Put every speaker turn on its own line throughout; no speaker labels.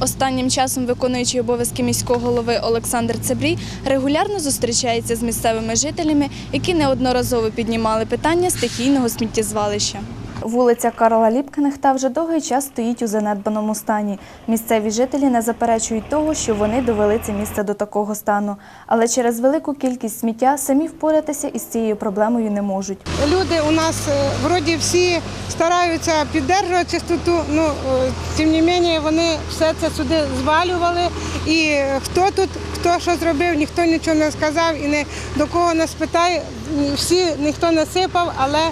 Останнім часом виконуючий обов'язки міського голови Олександр Цебрій регулярно зустрічається з місцевими жителями, які неодноразово піднімали питання стихійного сміттєзвалища. Вулиця Карла Ліпкнехта вже довгий час стоїть у занедбаному стані. Місцеві жителі не заперечують того, що вони довели це місце до такого стану. Але через велику кількість сміття самі впоратися із цією проблемою не можуть.
Люди у нас е, вроді всі стараються підтримувати чистоту, ну е, тим не менше вони все це сюди звалювали. І е, хто тут, хто що зробив, ніхто нічого не сказав і не до кого не спитає. Всі ніхто не сипав, але е,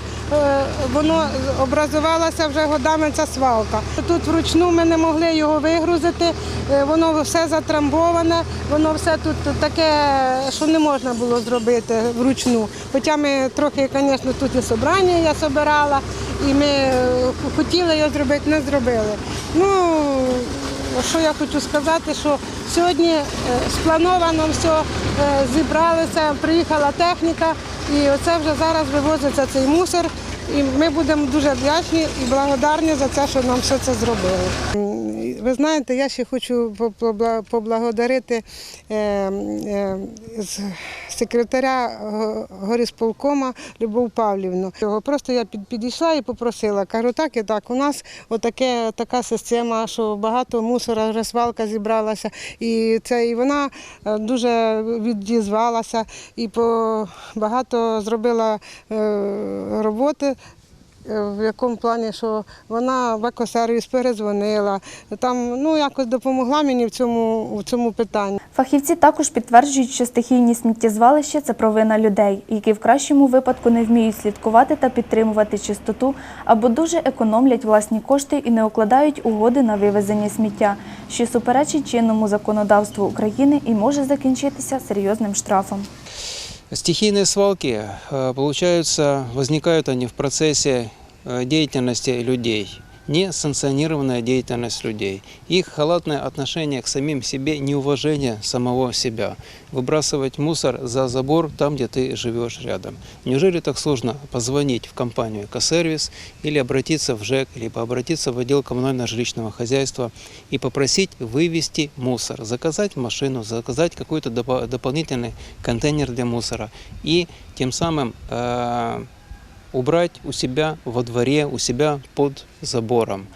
воно образувалася вже годами ця свалка. Тут вручну ми не могли його вигрузити, е, воно все затрамбоване, воно все тут таке, що не можна було зробити вручну. Хоча ми трохи, звісно, тут і собрання я збирала, і ми е, хотіли його зробити, не зробили. Ну, що я хочу сказати, що сьогодні е, сплановано все, е, зібралися, приїхала техніка, і оце вже зараз вивозиться цей мусор. І ми будемо дуже вдячні і благодарні за те, що нам все це зробили. Ви знаєте, я ще хочу поблагодарити е, е, секретаря горісполкома Любов Павлівну. Просто я підійшла і попросила. Кажу, так і так. У нас отаке, така система, що багато мусора, вже свалка зібралася. І, це, і вона е, дуже відізвалася і багато зробила роботи. е, В якому плані, що вона в екосервіс перезвонила, там ну якось допомогла мені в цьому в цьому питанні.
Фахівці також підтверджують, що стихійні сміттєзвалища це провина людей, які в кращому випадку не вміють слідкувати та підтримувати чистоту або дуже економлять власні кошти і не укладають угоди на вивезення сміття, що суперечить чинному законодавству України і може закінчитися серйозним штрафом.
Стихийные свалки, э, получаются, возникают они в процессе э, Деятельности людей, несанкционированная деятельность людей, их халатное отношение к самим себе, неуважение самого себя, выбрасывать мусор за забор там, где ты живешь рядом. Неужели так сложно позвонить в компанию «Экосервис» или обратиться в ЖЭК, либо обратиться в отдел коммунально-жилищного хозяйства и попросить вывести мусор, заказать машину, заказать какой-то допо- дополнительный контейнер для мусора и тем самым э, убрать у себя во дворе, у себя под забором.